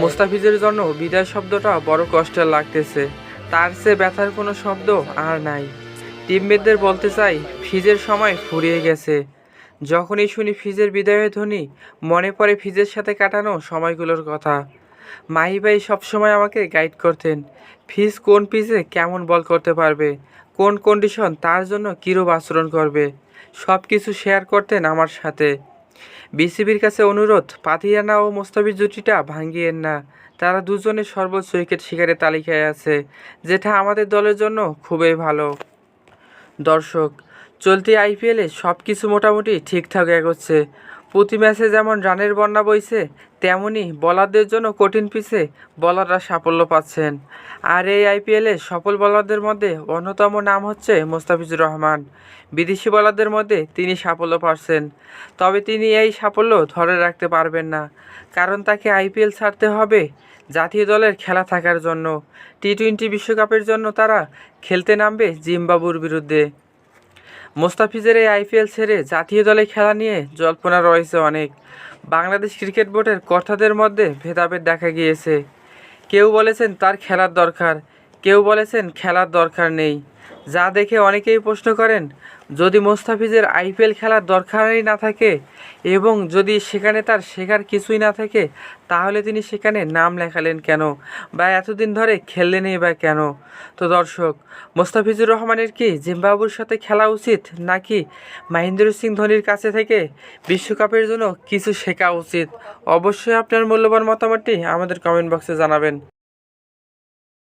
মুস্তাফিজের জন্য বিদায় শব্দটা বড় কষ্টের লাগতেছে। তার চেয়ে ব্যথার কোনো শব্দ আর নাই। টিমমেটদের বলতে চাই, ফিজের সময় ফুরিয়ে গেছে। যখনই শুনি ফিজের বিদায়ের ধ্বনি, মনে পড়ে ফিজের সাথে কাটানো সময়গুলোর কথা। মাহি ভাই সবসময় আমাকে গাইড করতেন, ফিজ কোন পিচে কেমন বল করতে পারবে, কোন কন্ডিশন তার জন্য কীরূপ আচরণ করবে সব কিছু শেয়ার করতেন আমার সাথে। বিসিবির কাছে অনুরোধ পাথিয়ানা ও মোস্তাফিজ জুটিটা ভাঙ্গিয়েন না। তারা দুজনে সর্বোচ্চ উইকেট শিকারের তালিকায় আছে, যেটা আমাদের দলের জন্য খুবই ভালো। দর্শক, চলতি আইপিএলে সব কিছু মোটামুটি ঠিকঠাক এগোচ্ছে। প্রতি ম্যাচে যেমন রানের বন্যা বইছে, তেমনি বলারদের জন্য কঠিন পিচে বলাররা সাফল্য পাচ্ছেন। আর এই আইপিএলে সফল বলারদের মধ্যে অন্যতম নাম হচ্ছে মোস্তাফিজুর রহমান। বিদেশি বলারদের মধ্যে তিনি সাফল্য পাচ্ছেন। তবে তিনি এই সাফল্য ধরে রাখতে পারবেন না, কারণ তাকে আইপিএল ছাড়তে হবে জাতীয় দলের খেলা থাকার জন্য। টি টোয়েন্টি বিশ্বকাপের জন্য তারা খেলতে নামবে জিম্বাবুর বিরুদ্ধে। মোস্তাফিজের এই আইপিএল ছেড়ে জাতীয় দলে খেলা নিয়ে জল্পনা রয়েছে অনেক। বাংলাদেশ ক্রিকেট বোর্ডের কর্তাদের মধ্যে ভেদাভেদ দেখা গিয়েছে। কেউ বলেছেন তার খেলার দরকার, কেউ বলেছেন খেলার দরকার নেই। যা দেখে অনেকেই প্রশ্ন করেন, যদি মোস্তাফিজের আইপিএল খেলার দরকারই না থাকে এবং যদি সেখানে তার শেখার কিছুই না থাকে, তাহলে তিনি সেখানে নাম লেখালেন কেন বা এতদিন ধরে খেললেনই বা কেন? তো দর্শক, মোস্তাফিজুর রহমানের কি জিম্বাবুর সাথে খেলা উচিত নাকি মহেন্দ্র সিং ধোনির কাছে থেকে বিশ্বকাপের জন্য কিছু শেখা উচিত? অবশ্যই আপনার মূল্যবান মতামতটি আমাদের কমেন্ট বক্সে জানাবেন।